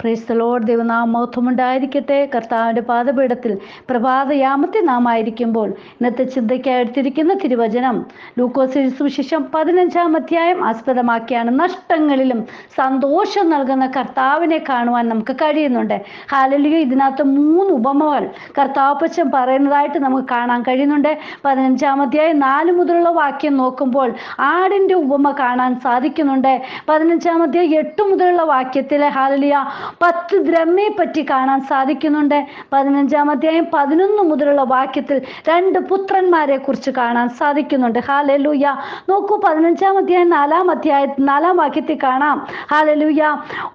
Price load ദൈവനാം മഹത്വമുണ്ടായിരിക്കട്ടെ കർത്താവിന്റെ പാദപീഠത്തിൽ പ്രഭാതയാമത്തെ നാം ആയിരിക്കുമ്പോൾ ഇന്നത്തെ ചിന്തയ്ക്കായി എടുത്തിരിക്കുന്ന തിരുവചനം ലൂക്കോസ് സുവിശേഷം പതിനഞ്ചാം അധ്യായം ആസ്പദമാക്കിയാണ്. നഷ്ടങ്ങളിലും സന്തോഷം നൽകുന്ന കർത്താവിനെ കാണുവാൻ നമുക്ക് കഴിയുന്നുണ്ട്. ഹാലലിയ ഇതിനകത്ത് മൂന്ന് ഉപമകൾ കർത്താവപ്പച്ചൻ പറയുന്നതായിട്ട് നമുക്ക് കാണാൻ കഴിയുന്നുണ്ട്. പതിനഞ്ചാം അധ്യായം നാല് മുതലുള്ള വാക്യം നോക്കുമ്പോൾ ആടിന്റെ ഉപമ കാണാൻ സാധിക്കുന്നുണ്ട്. പതിനഞ്ചാം അധ്യായം എട്ട് മുതലുള്ള വാക്യത്തിലെ ഹാലലിയ പത്ത് ദ്രമ്മയെ പറ്റി കാണാൻ സാധിക്കുന്നുണ്ട്. പതിനഞ്ചാം അധ്യായം പതിനൊന്ന് മുതലുള്ള വാക്യത്തിൽ രണ്ട് പുത്രന്മാരെ കുറിച്ച് കാണാൻ സാധിക്കുന്നുണ്ട്. ഹാലലൂയ നോക്കൂ പതിനഞ്ചാം അധ്യായം നാലാം അധ്യായ നാലാം വാക്യത്തിൽ കാണാം. ഹാലലൂയ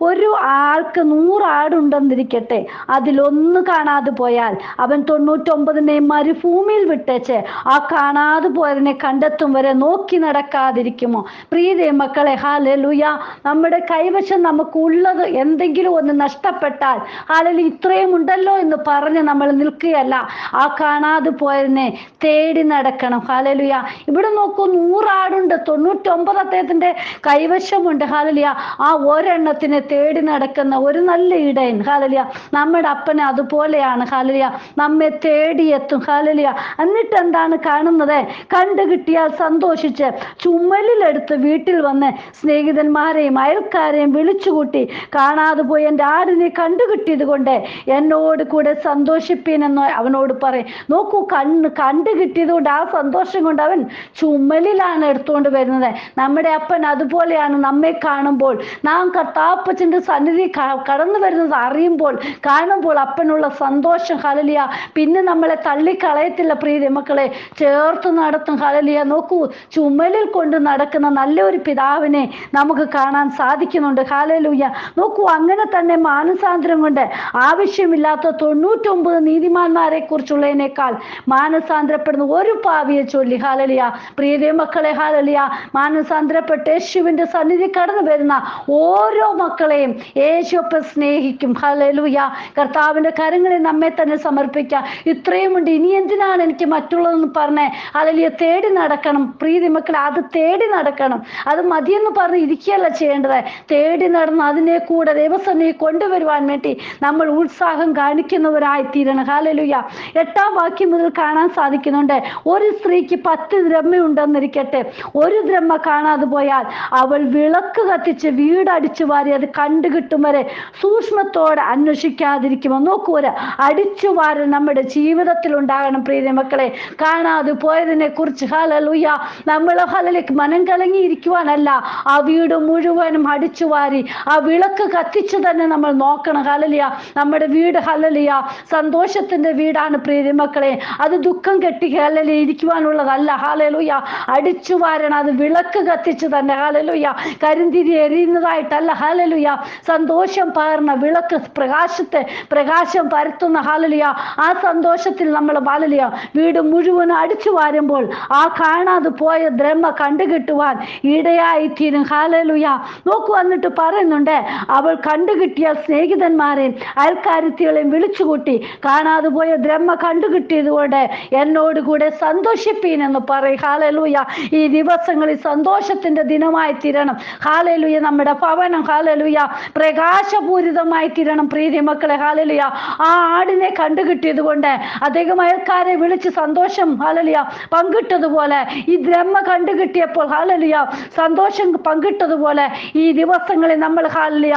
ഒരു ആൾക്ക് നൂറ് ആടുണ്ടെന്നിരിക്കട്ടെ. അതിലൊന്ന് കാണാതെ പോയാൽ അവൻ തൊണ്ണൂറ്റൊമ്പതിനെ മരുഭൂമിയിൽ വിട്ടേച്ച് ആ കാണാതെ പോയതിനെ കണ്ടെത്തും വരെ നോക്കി നടക്കാതിരിക്കുമോ? പ്രീതി മക്കളെ ഹാലലൂയ നമ്മുടെ കൈവശം നമുക്ക് ഉള്ളത് എന്തെങ്കിലും ഒന്ന് നഷ്ടപ്പെട്ടാൽ ആളിൽ ഇത്രയും ഉണ്ടല്ലോ എന്ന് പറഞ്ഞ് നമ്മൾ നിൽക്കുകയല്ല. ആ കാണാതെ പോയതിനെ തേടി നടക്കണം. ഹാലലുയ ഇവിടെ നോക്കൂ നൂറാടുണ്ട്. തൊണ്ണൂറ്റൊമ്പത് അദ്ദേഹത്തിന്റെ കൈവശമുണ്ട്. ഹാലലിയ ആ ഒരെണ്ണത്തിനെ തേടി നടക്കുന്ന ഒരു നല്ല ഇടയൻ. ഹാലലിയ നമ്മുടെ അപ്പനെ അതുപോലെയാണ്. ഹാലലിയ നമ്മെ തേടിയെത്തും. ഹാലലിയ എന്നിട്ട് എന്താണ് കാണുന്നത്? കണ്ടു കിട്ടിയാൽ സന്തോഷിച്ച് ചുമലിലെടുത്ത് വീട്ടിൽ വന്ന് സ്നേഹിതന്മാരെയും അയൽക്കാരെയും വിളിച്ചുകൂട്ടി കാണാതെ പോയി എന്റെ ആടിനെ കണ്ടുകിട്ടിയത് കൊണ്ട് എന്നോട് കൂടെ സന്തോഷിപ്പീനെന്ന് അവനോട് പറയും. നോക്കൂ കണ്ണ് കണ്ടു കിട്ടിയത് കൊണ്ട് ആ സന്തോഷം കൊണ്ട് അവൻ ചുമലിലാണ് എടുത്തുകൊണ്ട് വരുന്നത്. നമ്മുടെ അപ്പൻ അതുപോലെയാണ് നമ്മെ കാണുമ്പോൾ. നാം കർത്താപ്പച്ചന്റെ സന്നിധി കടന്നു വരുന്നത് അറിയുമ്പോൾ കാണുമ്പോൾ അപ്പനുള്ള സന്തോഷം ഹലലിയ പിന്നെ നമ്മളെ തള്ളിക്കളയത്തില്ല പ്രീതി മക്കളെ. ചേർത്ത് നടത്തും ഹലലിയ നോക്കൂ ചുമലിൽ കൊണ്ട് നടക്കുന്ന നല്ലൊരു പിതാവിനെ നമുക്ക് കാണാൻ സാധിക്കുന്നുണ്ട്. ഹാലലൂയ നോക്കൂ അങ്ങനെ തന്നെ മാനസാന്തരം കൊണ്ട് ആവശ്യമില്ലാത്ത തൊണ്ണൂറ്റൊമ്പത് നീതിമാന്മാരെ കുറിച്ചുള്ളതിനേക്കാൾ മാനസാന്തരപ്പെടുന്ന ഒരു പാവിയെ ചൊല്ലി. ഹാലലിയ. പ്രിയതേ മക്കളെ ഹാലലിയ. മാനസാന്തരപ്പെട്ട് യേശുവിന്റെ സന്നിധി കടന്നു വരുന്ന ഓരോ മക്കളെയും യേശുപ്പ സ്നേഹിക്കും. ഹലലുയ. കർത്താവിന്റെ കരങ്ങളെ നമ്മെ തന്നെ സമർപ്പിക്കാം. ഇത്രയുമുണ്ട് ഇനി എന്തിനാണ് എനിക്ക് മറ്റുള്ളതെന്ന് പറഞ്ഞേ ഹലലിയ തേടി നടക്കണം? പ്രീതി മക്കളെ അത് തേടി നടക്കണം. അത് മതിയെന്ന് പറഞ്ഞ് ഇരിക്കുകയല്ല ചെയ്യേണ്ടത്. തേടി നടന്ന് അതിനെ കൂടെ ദൈവസന്നിധി കൊണ്ടുവരുവാൻ വേണ്ടി നമ്മൾ ഉത്സാഹം കാണിക്കുന്നവരായി തീരണം ഹാലലുയ എട്ടാം വാക്യം മുതൽ കാണാൻ സാധിക്കുന്നുണ്ട്. ഒരു സ്ത്രീക്ക് പത്ത് ദ്രമ്മയുണ്ടെന്നിരിക്കട്ടെ ഒരു ദ്രമ്മ കാണാതെ പോയാൽ അവൾ വിളക്ക് കത്തിച്ച് വീടടിച്ചു വാരി അത് കണ്ടുകിട്ടും വരെ സൂക്ഷ്മത്തോടെ അന്വേഷിക്കാതിരിക്കുമോ? നോക്കൂ ഒരു അടിച്ചു വാരൽ നമ്മുടെ ജീവിതത്തിൽ ഉണ്ടാകണം പ്രീതി മക്കളെ. കാണാതെ പോയതിനെ കുറിച്ച് ഹാലലുയ നമ്മൾ ഹലലേക്ക് മനം കലങ്ങിയിരിക്കുവാനല്ല. ആ വീട് മുഴുവനും അടിച്ചു വാരി ആ വിളക്ക് കത്തിച്ചു തന്നെ നമ്മൾ നോക്കണം. ഹലലിയ നമ്മുടെ വീട് ഹലലിയ സന്തോഷത്തിന്റെ വീടാണ് പ്രിയമക്കളെ മക്കളെ. അത് ദുഃഖം കെട്ടി ഹലലി ഇരിക്കുവാനുള്ളതല്ല. ഹാലലുയ അടിച്ചു വാരണം. അത് വിളക്ക് കത്തിച്ച് തന്നെ. ഹാലലുയ കരിന്തിരി എരിയുന്നതായിട്ടല്ല ഹാലലുയ സന്തോഷം പകർന്ന വിളക്ക് പ്രകാശത്തെ പ്രകാശം പരത്തുന്ന ഹാലലിയ ആ സന്തോഷത്തിൽ നമ്മൾ ഹാലലിയ വീട് മുഴുവൻ അടിച്ചു വാരുമ്പോൾ ആ കാണാതെ പോയ ദ്രമ കണ്ടുകിട്ടുവാൻ ഇടയായി തീരും ഹാലലുയ നോക്കു വന്നിട്ട് പറയുന്നുണ്ട് അവൾ കണ്ടുകിട്ടിയ സ്നേഹിതന്മാരെ അയൽക്കാരുത്തികളെയും വിളിച്ചുകൂട്ടി കാണാതെ പോയ ബ്രഹ്മ കണ്ടുകിട്ടിയതുകൊണ്ട് എന്നോട് കൂടെ സന്തോഷിപ്പീൻ എന്ന് പറയും. ഹാലലൂയ. ഈ ദിവസങ്ങളിൽ സന്തോഷത്തിന്റെ ദിനമായി തീരണം. ഹാലലൂയ നമ്മുടെ ഭവനം. ഹാലലൂയ. പ്രകാശപൂരിതമായി തീരണം പ്രീതി മക്കളെ. ഹാലലൂയ. ആ ആടിനെ കണ്ടുകിട്ടിയത് കൊണ്ട് അദ്ദേഹം അയൽക്കാരെ വിളിച്ച് സന്തോഷം ഹാലലിയ പങ്കിട്ടതുപോലെ ഈ ബ്രഹ്മ കണ്ടുകിട്ടിയപ്പോൾ ഹാലലിയ സന്തോഷം പങ്കിട്ടതുപോലെ ഈ ദിവസങ്ങളിൽ നമ്മൾ ഹാലലിയ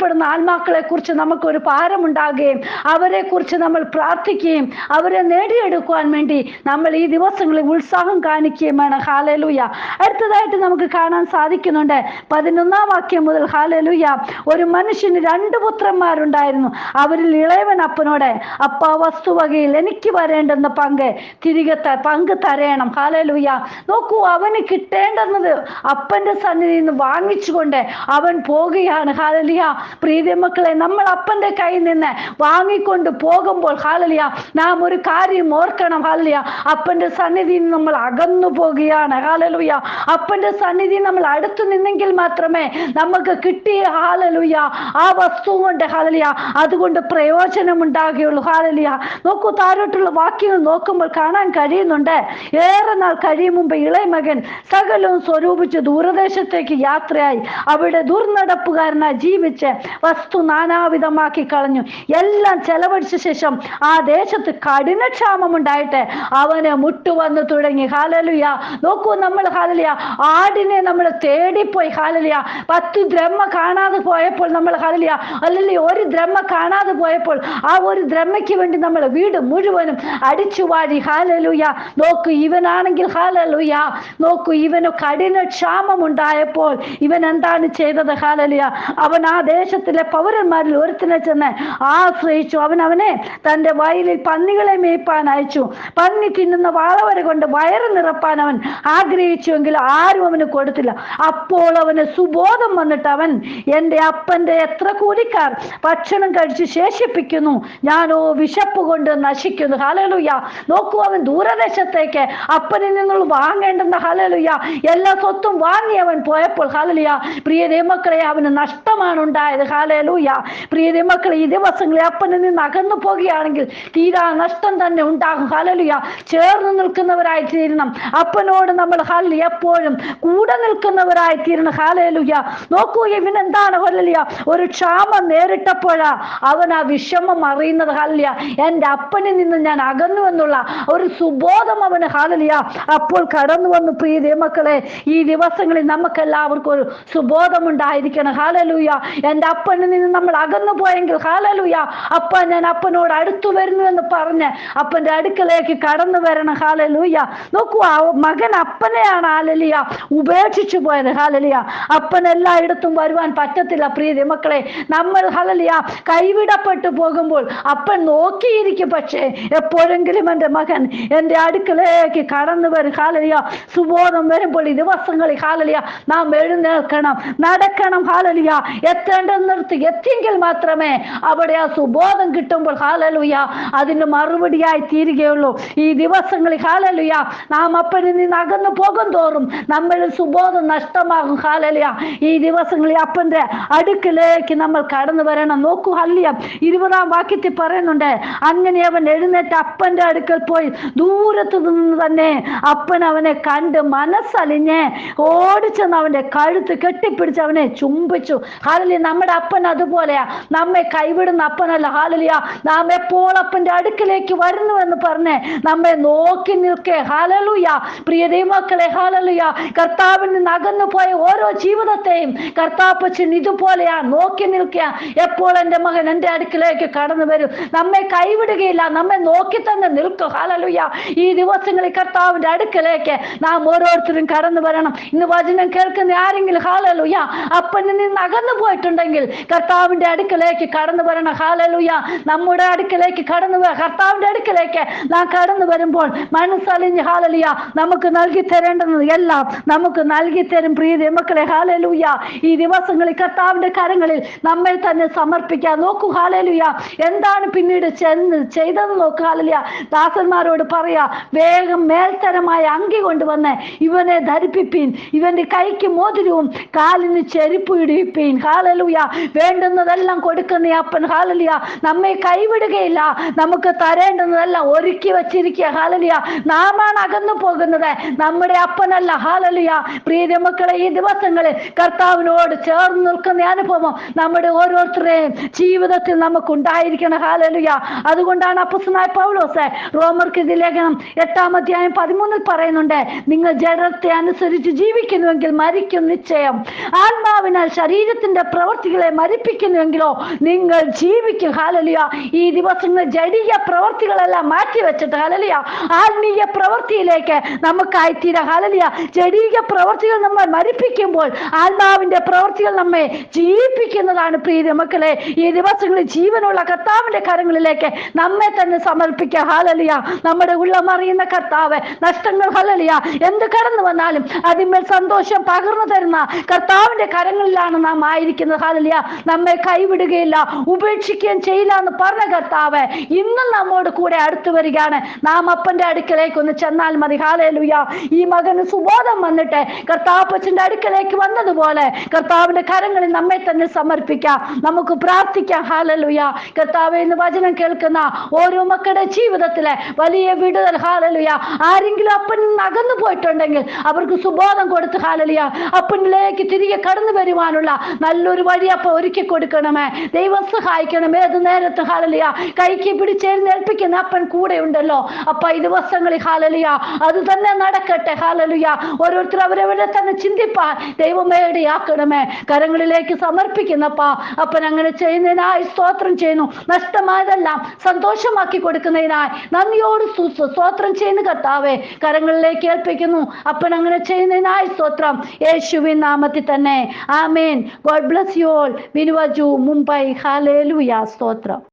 നഷ്ടപ്പെടുന്ന ആത്മാക്കളെ കുറിച്ച് നമുക്ക് ഒരു ഭാരമുണ്ടാകുകയും അവരെ കുറിച്ച് നമ്മൾ പ്രാർത്ഥിക്കുകയും അവരെ നേടിയെടുക്കുവാൻ വേണ്ടി നമ്മൾ ഈ ദിവസങ്ങളിൽ ഉത്സാഹം കാണിക്കുകയും വേണം. ഹാലലൂയ അടുത്തതായിട്ട് നമുക്ക് കാണാൻ സാധിക്കുന്നുണ്ട് പതിനൊന്നാം വാക്യം മുതൽ ഹാലലൂയ ഒരു മനുഷ്യന് രണ്ട് പുത്രന്മാരുണ്ടായിരുന്നു. അവരിൽ ഇളയവൻ അപ്പനോട് അപ്പ വസ്തുവകയിൽ എനിക്ക് വരേണ്ടുന്ന പങ്ക് തിരികെ പങ്ക് തരയണം ഹാലലൂയ നോക്കൂ അവന് കിട്ടേണ്ടുന്നത് അപ്പന്റെ സന്നിധിയിൽ നിന്ന് വാങ്ങിച്ചുകൊണ്ട് അവൻ പോകുകയാണ് ഹാലലിയ പ്രീതി മക്കളെ നമ്മൾ അപ്പന്റെ കയ്യിൽ നിന്ന് വാങ്ങിക്കൊണ്ട് പോകുമ്പോൾ ഹാലലിയ നാം ഒരു കാര്യം ഓർക്കണം ഹാലലിയ. അപ്പന്റെ സന്നിധി നമ്മൾ അകന്നു പോകുകയാണ് ഹാലലുയ. അപ്പന്റെ സന്നിധി നമ്മൾ അടുത്തു നിന്നെങ്കിൽ മാത്രമേ നമുക്ക് കിട്ടിയ ഹാലലുയ ആ വസ്തു കൊണ്ട് ഹാലലിയ അതുകൊണ്ട് പ്രയോജനം ഉണ്ടാകുകയുള്ളൂ ഹാലലിയ. നോക്കൂ താരോട്ടുള്ള വാക്യങ്ങൾ നോക്കുമ്പോൾ കാണാൻ കഴിയുന്നുണ്ട്. ഏറെ നാൾ കഴിയും മുമ്പ് ഇളയമകൻ സകലവും സ്വരൂപിച്ച് ദൂരദേശത്തേക്ക് യാത്രയായി. അവിടെ ദുർനടപ്പുകാരനായി ജീവിച്ച് വസ്തു നാനാവിധമാക്കി കളഞ്ഞു. എല്ലാം ചെലവഴിച്ച ശേഷം ആ ദേശത്ത് കഠിനക്ഷാമം ഉണ്ടായിട്ട് അവന് മുട്ടുവന്ന് തുടങ്ങി. ഹാലലുയ നോക്കൂ നമ്മൾ ഹാലലിയ ആടിനെ നമ്മൾ തേടിപ്പോയി ഹാലലിയ പത്ത് ദ്രഹ്മ കാണാതെ പോയപ്പോൾ നമ്മൾ ഹാലലിയ അല്ലെങ്കിൽ ഒരു ദ്രഹ്മ കാണാതെ പോയപ്പോൾ ആ ഒരു ദ്രഹ്മയ്ക്ക് വേണ്ടി നമ്മൾ വീട് മുഴുവനും അടിച്ചു അടിച്ചുവാടി ഹാലലുയ നോക്കൂ ഇവനാണെങ്കിൽ ഹാലലുയ നോക്കൂ ഇവന് കഠിന ക്ഷാമം ഉണ്ടായപ്പോൾ ഇവൻ എന്താണ് ചെയ്തത് ഹാലലിയ അവൻ ആ ദേശത്തിലെ പൗരന്മാരിൽ ഒരുത്തിനെ ചെന്ന് ആശ്രയിച്ചു. അവൻ അവനെ തന്റെ വയലിൽ പന്നികളെ മേയ്പ്പാൻ അയച്ചു. പന്നി തിന്നുന്ന വാളവര കൊണ്ട് വയറ് നിറപ്പാൻ അവൻ ആഗ്രഹിച്ചുവെങ്കിൽ ആരും അവന് കൊടുത്തില്ല. അപ്പോൾ അവന് സുബോധം വന്നിട്ട് അവൻ എന്റെ അപ്പന്റെ എത്ര കൂലിക്കാർ ഭക്ഷണം കഴിച്ച് ശേഷിപ്പിക്കുന്നു. ഞാനോ വിശപ്പ് കൊണ്ട് നശിക്കുന്നു. ഹലലുയ്യ നോക്കൂ അവൻ ദൂരദേശത്തേക്ക് അപ്പനിൽ നിന്നുള്ള വാങ്ങേണ്ടെന്ന ഹലലുയ്യ എല്ലാ സ്വത്തും വാങ്ങി അവൻ പോയപ്പോൾ ഹലലുയ പ്രിയ ദൈവമക്കളെ അവന് നഷ്ടമാണ് ഉണ്ടായത് ഹാലലൂയ പ്രിയ മക്കൾ ഈ ദിവസങ്ങളിൽ അപ്പനിൽ നിന്ന് അകന്നു പോകുകയാണെങ്കിൽ തീരാ നഷ്ടം തന്നെ ഉണ്ടാകും. ഹാലലുയ ചേർന്ന് നിൽക്കുന്നവരായി തീരണം. അപ്പനോട് നമ്മൾ ഹാലി എപ്പോഴും കൂടെ നിൽക്കുന്നവരായി തീരണം. ഹാലലുയ നോക്കൂ ഇവനെന്താണ് ഹലലിയ ഒരു ക്ഷാമം നേരിട്ടപ്പോഴാ അവൻ ആ വിഷമം അറിയുന്നത്. ഹാലിയ എന്റെ അപ്പനിൽ നിന്ന് ഞാൻ അകന്നു എന്നുള്ള ഒരു സുബോധം അവന് ഹാലലിയ അപ്പോൾ കടന്നു വന്നു പ്രിയ മക്കളെ. ഈ ദിവസങ്ങളിൽ നമുക്കെല്ലാവർക്കും ഒരു സുബോധം ഉണ്ടായിരിക്കണം. ഹാലലൂയ അപ്പനിൽ നിന്ന് നമ്മൾ അകന്നു പോയെങ്കിൽ ഹാലലൂയ അപ്പ ഞാൻ അപ്പനോട് അടുത്തു വരുന്നു എന്ന് പറഞ്ഞ് അപ്പന്റെ അടുക്കലേക്ക് കടന്നു വരണം ഹാലലൂയ നോക്കൂ ആ മകൻ അപ്പനെയാണ് ഹാലലിയ ഉപേക്ഷിച്ചു പോയത് ഹാലലിയ അപ്പൻ എല്ലായിടത്തും വരുവാൻ പറ്റത്തില്ല പ്രീതി മക്കളെ. നമ്മൾ ഹാലലിയ കൈവിടപ്പെട്ടു പോകുമ്പോൾ അപ്പൻ നോക്കിയിരിക്കും പക്ഷേ എപ്പോഴെങ്കിലും എന്റെ മകൻ എന്റെ അടുക്കലേക്ക് കടന്നു വരും ഹാലലിയ സുബോധം വരുമ്പോൾ ഈ ദിവസങ്ങളിൽ ഹാലലിയ നാം എഴുന്നേൽക്കണം നടക്കണം ഹാലലിയ എത്തേണ്ടെന്നിടത്ത് എത്തിയെങ്കിൽ മാത്രമേ അവിടെ ആ സുബോധം കിട്ടുമ്പോൾ ഹാലലുയ അതിന് മറുപടിയായി തീരുകയുള്ളൂ. ഈ ദിവസങ്ങളിൽ ഹാലലുയ നാം അപ്പനിൽ നിന്ന് അകന്നു പോകും തോറും നമ്മളിൽ സുബോധം നഷ്ടമാകും ഹാലലിയ. ഈ ദിവസങ്ങളിൽ അപ്പന്റെ അടുക്കിലേക്ക് നമ്മൾ കടന്നു വരണം. നോക്കൂ ഹല്ലിയ ഇരുപതാം വാക്യത്തിൽ പറയുന്നുണ്ട് അങ്ങനെ അവൻ എഴുന്നേറ്റ് അപ്പന്റെ അടുക്കൽ പോയി. ദൂരത്ത് നിന്ന് തന്നെ അപ്പൻ അവനെ കണ്ട് മനസ്സലിഞ്ഞ് ഓടിച്ചെന്ന് അവന്റെ കഴുത്ത് കെട്ടിപ്പിടിച്ച് അവനെ ചുംബിച്ചു. ഹാലലിയ നമ്മുടെ അപ്പൻ അതുപോലെയാ. നമ്മെ കൈവിടുന്ന അപ്പനല്ല. ഹാലലിയ നാം എപ്പോൾ അപ്പന്റെ അടുക്കലേക്ക് വരുന്നു എന്ന് പറഞ്ഞ് നമ്മെ നോക്കി നിൽക്കേ. ഹാലലുയ പ്രിയ ദൈവക്കളെ ഹാലലുയ കർത്താവിൽ നിന്ന് അകന്നു പോയ ഓരോ ജീവിതത്തെയും കർത്താപ്പച്ചൻ ഇതുപോലെയാ നോക്കി നിൽക്കുക എപ്പോൾ എന്റെ മകൻ എന്റെ അടുക്കിലേക്ക് കടന്നു വരും? നമ്മെ കൈവിടുകയില്ല. നമ്മെ നോക്കി തന്നെ നിൽക്കും. ഹാലലുയ ഈ ദിവസങ്ങളിൽ കർത്താവിന്റെ അടുക്കലേക്ക് നാം ഓരോരുത്തരും കടന്നു വരണം. ഇന്ന് വചനം കേൾക്കുന്ന ആരെങ്കിലും ഹാലലുയ അപ്പനിൽ നിന്ന് അകന്നു പോയിട്ടുണ്ടെങ്കിൽ കർത്താവിന്റെ അടുക്കലേക്ക് കടന്നു വരണം. ഹാലലുയ നമ്മുടെ അടുക്കലേക്ക് കടന്നു കർത്താവിന്റെ അടുക്കലേക്ക് നാം കടന്നു വരുമ്പോൾ മനസ്സലിഞ്ഞ് ഹാലലിയ നമുക്ക് നൽകി തരേണ്ടത് എല്ലാം നമുക്ക് നൽകി തരും പ്രീതി മക്കളെ ഹാലലുയ ഈ ദിവസങ്ങളിൽ കർത്താവിന്റെ കരങ്ങളിൽ നമ്മെ തന്നെ സമർപ്പിക്കാൻ നോക്കൂ ഹാലലുയ എന്താണ് പിന്നീട് ചെന്ന് ചെയ്തത് നോക്കൂ ഹാലലിയ ദാസന്മാരോട് പറയാ വേഗം മേൽത്തരമായ അങ്കി കൊണ്ടുവന്ന് ഇവനെ ധരിപ്പിപ്പീൻ. ഇവന്റെ കൈക്ക് മോതിരവും കാലിന് ചെരുപ്പ് ഇടിപ്പീൻ ഹാലലുയ വേണ്ടുന്നതെല്ലാം കൊടുക്കുന്ന അപ്പൻ ഹാലലിയ നമ്മെ കൈവിടുകയില്ല. നമുക്ക് തരേണ്ടുന്നതെല്ലാം ഒരുക്കി വച്ചിരിക്കുക ഹാലലിയ. നാമാണ് അകന്നു പോകുന്നത്. നമ്മുടെ അപ്പനല്ല ഹാലലിയ. പ്രീതി മക്കളെ ഈ ദിവസങ്ങളിൽ കർത്താവിനോട് ചേർന്ന് നിൽക്കുന്ന അനുഭവം നമ്മുടെ ഓരോരുത്തരുടെയും ജീവിതത്തിൽ നമുക്ക് ഉണ്ടായിരിക്കണം ഹാലലിയ. അതുകൊണ്ടാണ് അപ്പസനായ പൗലോസ് റോമർക്ക് ഇത് ലേഖനം എട്ടാം അധ്യായം പതിമൂന്നിൽ പറയുന്നുണ്ട് നിങ്ങൾ ജഡത്തെ അനുസരിച്ച് ജീവിക്കുന്നുവെങ്കിൽ മരിക്കും നിശ്ചയം. ആത്മാവിനാൽ ശരീരത്തിന്റെ പ്രവർത്തികളെ മരിപ്പിക്കുന്നുവെങ്കിലോ നിങ്ങൾ ജീവിക്കും. ഹാലലിയ ഈ ദിവസങ്ങൾ ജടീയ പ്രവർത്തികളെല്ലാം മാറ്റി വെച്ചിട്ട് ഹാലലിയ ആത്മീയ പ്രവൃത്തിയിലേക്ക് നമുക്കായിത്തീരാം ഹാലലിയ ജഡീയ പ്രവർത്തികൾ നമ്മൾ മരിപ്പിക്കുമ്പോൾ ആത്മാവിന്റെ പ്രവർത്തികൾ നമ്മെ ജീവിപ്പിക്കുന്നതാണ് പ്രീതി. മക്കളെ ഈ ദിവസങ്ങളിൽ ജീവനുള്ള കർത്താവിന്റെ കരങ്ങളിലേക്ക് നമ്മെ തന്നെ സമർപ്പിക്കുക ഹാലലിയ നമ്മുടെ ഉള്ളമറിയുന്ന കർത്താവ് നഷ്ടങ്ങൾ ഹലലിയ എന്ത് കടന്നു വന്നാലും അതിന്മേൽ സന്തോഷം പകർന്നു തരുന്ന കർത്താവിന്റെ കരങ്ങളിലാണ് നാം ആയിരിക്കുന്നത്. ഹാലലിയ നമ്മെ കൈവിടുകയില്ല. ഉപേക്ഷിക്കുകയും ചെയ്യില്ല എന്ന് പറഞ്ഞ കർത്താവ് ഇന്നും നമ്മോട് കൂടെ അടുത്തു വരികയാണ്. നാം അപ്പന്റെ അടുക്കലേക്ക് ഒന്ന് ചെന്നാൽ മതി. ഹാലലുയ ഈ മകന് സുബോധം വന്നിട്ട് കർത്താപ്പച്ചന്റെ അടുക്കലേക്ക് വന്നതുപോലെ കർത്താവിന്റെ കരങ്ങളിൽ നമ്മെ തന്നെ സമർപ്പിക്കാം. നമുക്ക് പ്രാർത്ഥിക്കാം. ഹാലലുയ കർത്താവ് എന്ന് വചനം കേൾക്കുന്ന ഓരോ മക്കളുടെ ജീവിതത്തിലെ വലിയ വിടുതൽ. ഹാലലുയ ആരെങ്കിലും അപ്പൻ അകന്നു പോയിട്ടുണ്ടെങ്കിൽ അവർക്ക് സുബോധം കൊടുത്ത് ഹാലലിയ അപ്പനിലേക്ക് തിരികെ കടന്നു വരുവാനുള്ള നല്ലൊരു വഴി അപ്പ ഒരുക്കി കൊടുക്കണമേ. ദൈവം സഹായിക്കണം. ഏത് നേരത്ത് ഹാലലിയ കൈക്ക് പിടിച്ചെഴുന്നേൽപ്പിക്കുന്ന അപ്പൻ കൂടെ ഉണ്ടല്ലോ അപ്പ ഈ ദിവസങ്ങളിൽ ഹാലലിയ അത് തന്നെ നടക്കട്ടെ ഹാലലിയ. ഓരോരുത്തർ അവരവരെ തന്നെ ചിന്തിപ്പാൻ ദൈവമേടെ ഇടയാക്കണമേ കരങ്ങളിലേക്ക് സമർപ്പിക്കുന്നപ്പാ അപ്പൻ അങ്ങനെ ചെയ്യുന്നതിനായി സ്തോത്രം ചെയ്യുന്നു. നഷ്ടമായതെല്ലാം സന്തോഷമാക്കി കൊടുക്കുന്നതിനായി നന്ദിയോട് സ്തു- സ്തോത്രം ചെയ്യുന്ന കർത്താവെ. കരങ്ങളിലേക്ക് ഏൽപ്പിക്കുന്നു അപ്പൻ അങ്ങനെ ചെയ്യുന്നതിനായി സ്തോത്രം. യേശുവിൻ നാമത്തിൽ തന്നെ. ആമേൻ. God bless you all. വിനുവജു Mumbai. Hallelujah സ്തോത്രം.